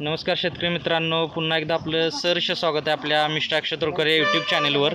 नमस्कार शेतकरी मित्रांनो पुन्हा एकदा आपलं सहर्ष स्वागत आहे आपल्या मिस्टर अक्षय तोडकर या यूट्यूब चॅनेलवर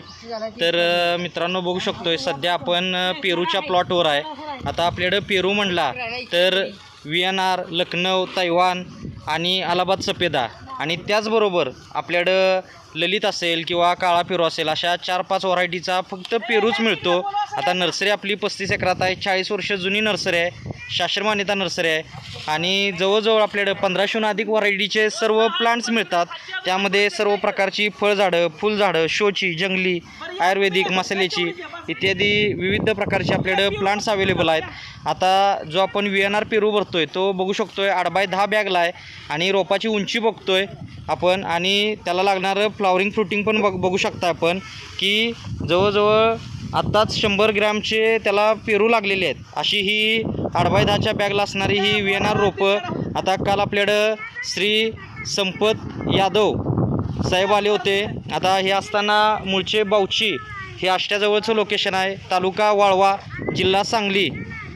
तर मित्रांनो बघू शकतोय सध्या आपण पेरूच्या प्लॉटवर आहे. आता आपल्याकडं पेरू म्हणला तर V N R Lucknow Taiwan आणि अलाहाबाद सफेदा. आणि त्याचबरोबर आपल्याकडं ललित असेल किंवा काळा पेरू असेल अशा चार पाच व्हरायटीचा फक्त पेरूच मिळतो. आता नर्सरी आपली पस्तीस एकरात आहे चाळीस वर्ष जुनी नर्सरी आहे शास्त्रमान्यता नर्सरी आहे. आणि जवळजवळ आपल्याकडं पंधराशेहून अधिक व्हरायटीचे सर्व प्लांट्स मिळतात. त्यामध्ये सर्व प्रकारची फळझाडं फुलझाडं शोची जंगली आयुर्वेदिक मसाल्याची इत्यादी विविध प्रकारचे आपल्याकडं प्लांट्स अवेलेबल आहेत. आता जो आपण व्ही एन आर पेरू भरतो आहे तो बघू शकतो आहे आठ बाय दहा बॅगला आहे आणि रोपाची उंची बघतो आहे आपण आणि त्याला लागणारं फ्लॉवरिंग फ्रुटिंग पण बघ बघू शकता आपण की जवळजवळ आत्ताच शंभर ग्रॅमचे त्याला पेरू लागलेले आहेत. अशी ही आठ दहाच्या बॅगला असणारी ही व्ही एन आर रोपं आता काल आपल्याकडं श्री संपत यादव साहेब आले होते. आता हे असताना मूळचे बावची हे आष्ट्याजवळचं लोकेशन आहे. तालुका वाळवा जिल्हा सांगली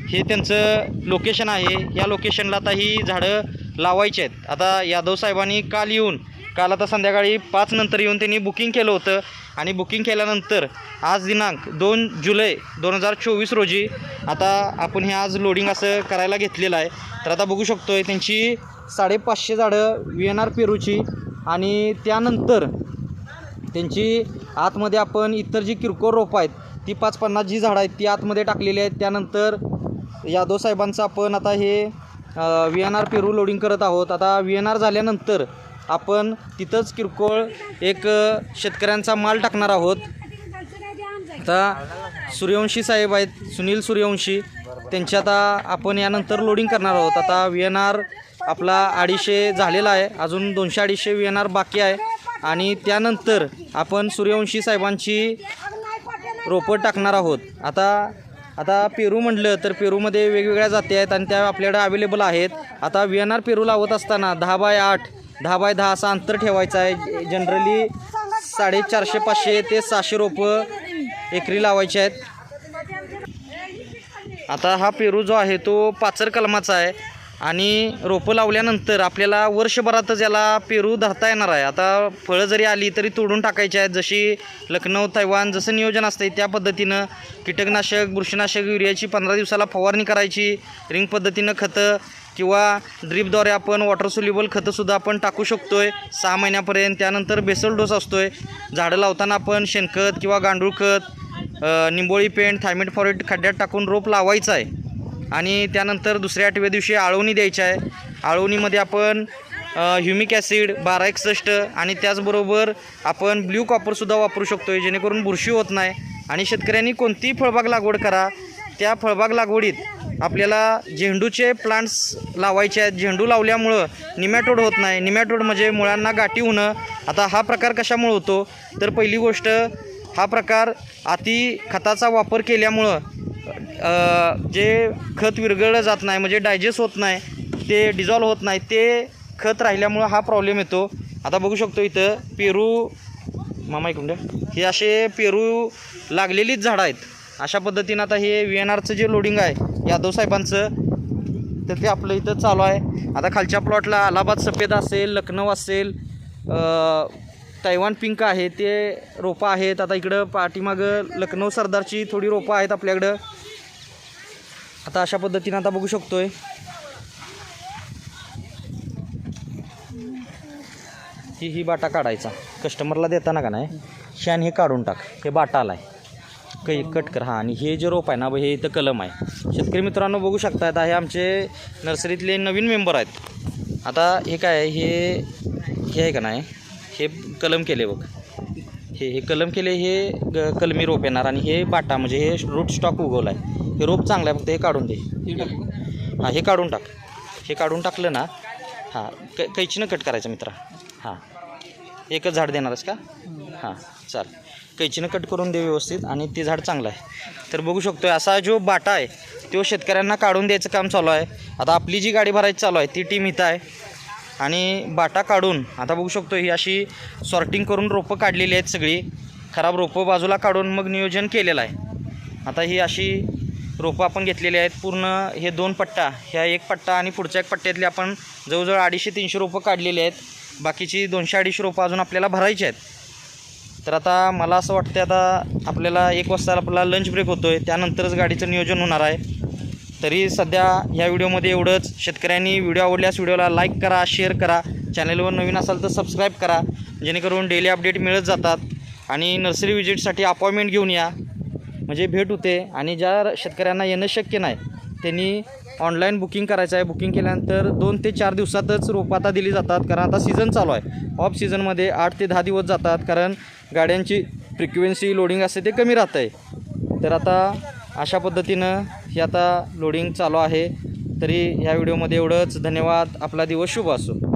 हे त्यांचं लोकेशन आहे. या लोकेशनला आता ही झाडं लावायची आहेत. आता यादव साहेबांनी काल येऊन काल आता संध्याकाळी पाच नंतर येऊन त्यांनी बुकिंग केलं होतं. आणि बुकिंग केल्यानंतर आज दिनांक दोन जुलै दोन हजार चोवीस रोजी आता आपण हे आज लोडिंग असं करायला घेतलेलं आहे. तर आता बघू शकतो आहे त्यांची साडेपाचशे झाडं व्ही एन आर पेरूची आणि त्यानंतर त्यांची आतमध्ये आपण इतर जी किरकोळ रोपं आहेत ती पाच पन्नास जी झाडं आहेत ती आतमध्ये टाकलेली आहेत. त्यानंतर यादव साहेबांचं आपण आता हे व्ही एन आर पेरू लोडिंग करत आहोत. आता व्ही एन आर झाल्यानंतर आपण तिथंच किरकोळ एक शेतकऱ्यांचा माल टाकणार आहोत. आता सूर्यवंशी साहेब आहेत सुनील सूर्यवंशी. त्यांची आता आपण यानंतर लोडिंग करणार आहोत. आता व्ही एन आर आपला अडीचशे झालेला आहे. अजून दोनशे अडीचशे व्ही एन आर बाकी आहे. आणि त्यानंतर आपण सूर्यवंशी साहेबांची रोपं टाकणार आहोत. आता आता पेरू म्हटलं तर पेरूमध्ये वेगवेगळ्या जाती आहेत आणि त्या आपल्याकडे अवेलेबल आहेत. आता व्ही एन आर पेरू लावत असताना दहा बाय आठ दहा बाय दहा असा अंतर ठेवायचं आहे. जनरली साडेचारशे पाचशे ते सहाशे रोपं एकरी लावायचे आहेत. आता हा पेरू जो आहे तो पाचर कलमाचा आहे. आणि रोपं लावल्यानंतर आपल्याला वर्षभरातच याला पेरू धरता येणार आहे. आता फळं जरी आली तरी तोडून टाकायची आहेत. जशी लखनौ तैवान जसं नियोजन असते त्या पद्धतीनं कीटकनाशक बुरशीनाशक युरियाची पंधरा दिवसाला फवारणी करायची. रिंग पद्धतीनं खतं किंवा ड्रीपद्वारे आपण वॉटर सोल्युबल खतंसुद्धा आपण टाकू शकतो आहे सहा महिन्यापर्यंत. त्यानंतर बेसल डोस असतो आहे झाडं लावताना आपण शेणखत किंवा गांडूळ खत निंबोळी पेंट थायमेट फॉरेट खड्ड्यात टाकून रोप लावायचं आहे. आणि त्यानंतर दुसऱ्या आठव्या दिवशी आळवणी द्यायची आहे. आळवणीमध्ये आपण ह्युमिक ॲसिड बारा एकसष्ट आणि त्याचबरोबर आपण ब्ल्यू कॉपरसुद्धा वापरू शकतो आहे जेणेकरून बुरशी होत नाही. आणि शेतकऱ्यांनी कोणतीही फळबाग लागवड करा. त्या फळबाग लागवडीत आपल्याला झेंडूचे प्लांट्स लावायचे आहेत. झेंडू लावल्यामुळं निमॅटोड होत नाही. निमॅटोड म्हणजे मुळांना गाठी होणं आता हा प्रकार कशामुळे होतो? तर पहिली गोष्ट हा प्रकार अति खताचा वापर केल्यामुळं जे खत विरघळलं जात नाही म्हणजे डायजेस्ट होत नाही ते डिझॉल्व होत नाही ते खत राहिल्यामुळं हा प्रॉब्लेम येतो. आता बघू शकतो इथं पेरू मामा एक हे असे पेरू लागलेलीच झाडं आहेत. अशा पद्धतीनं आता हे व्ही एन आरचं जे लोडिंग आहे यादव साहेबांचं तर ते आपलं इथं चालू आहे. आता खालच्या प्लॉटला अलाहाबाद सफेद असेल लखनौ असेल तैवान पिंक आहे ते रोपं आहेत. आता इकडं पाठीमागं लखनौ सरदारची थोडी रोपं आहेत आपल्याकडं. आता अशा पद्धतीनं आता बघू शकतो आहे ही ही बाटा काढायचा. कस्टमरला देताना का नाही? शॅन हे काढून टाक. हे बाटा आला आहे कै कट कर हां आणि हे जे रोप आहे ना हे इथं कलम आहे. शेतकरी मित्रांनो बघू शकता आता हे आमचे नर्सरीतले नवीन मेंबर आहेत. आता हे काय आहे? हे हे आहे का नाही? हे कलम केले बघ. हे हे कलम केले हे ग कलमी रोप येणार आणि हे बाटा म्हणजे हे रूट स्टॉक उगवला आहे हे रोप चांगलं आहे फक्त हे काढून दे. हां हे काढून टाक. हे काढून टाकलं ना हां कै कैचीनं कट करायचं मित्रा. हां. एकच झाड देणारच का? हां चाल. कैचीनं कट करून दे व्यवस्थित आणि ते झाड चांगलं आहे. तर बघू शकतो असा जो बाटा आहे तो शेतकऱ्यांना काढून द्यायचं काम चालू आहे. आता आपली जी गाडी भरायची चालू आहे ती टीम इथं आहे. आणि बाटा काढून आता बघू शकतो ही अशी सॉर्टिंग करून रोपं काढलेली आहेत सगळी. खराब रोपं बाजूला काढून मग नियोजन केलेलं आहे. आता ही अशी रोपं आपण घेतलेली आहेत पूर्ण हे दोन पट्टा ह्या एक पट्टा आणि पुढच्या एक पट्ट्यातले आपण जवळजवळ अडीचशे तीनशे रोपं काढलेली आहेत. बाकीची दोनशे अडीचशे रोपं अजून आपल्याला भरायची आहेत. तर आता मला असं वाटतं आता आपल्याला एक वाजता आपला लंच ब्रेक होतो आहे त्यानंतरच गाडीचं नियोजन होणार आहे. तरी सध्या ह्या व्हिडिओमध्ये एवढंच. शेतकऱ्यांनी व्हिडिओ आवडल्यास व्हिडिओला लाईक करा शेअर करा. चॅनलवर नवीन असाल तर सबस्क्राईब करा. जेणेकरून डेली अपडेट मिळत जातात. आणि नर्सरी विजिटसाठी अपॉइंटमेंट घेऊन या. म्हणजे भेट होते. आणि ज्या शेतकऱ्यांना येणं शक्य नाही त्यांनी ऑनलाईन बुकिंग करायचं आहे. बुकिंग केल्यानंतर दोन ते चार दिवसातच रोपं आता दिली जातात. कारण आता सीझन चालू आहे. ऑफ सीझनमध्ये आठ ते दहा दिवस जातात. कारण गाड्यांची फ्रिक्वेन्सी लोडिंग असते ते कमी राहतं आहे. तर आता अशा पद्धतीनं हे आता लोडिंग चालू आहे. तरी ह्या व्हिडिओमध्ये एवढंच. धन्यवाद. आपला दिवस शुभ असो.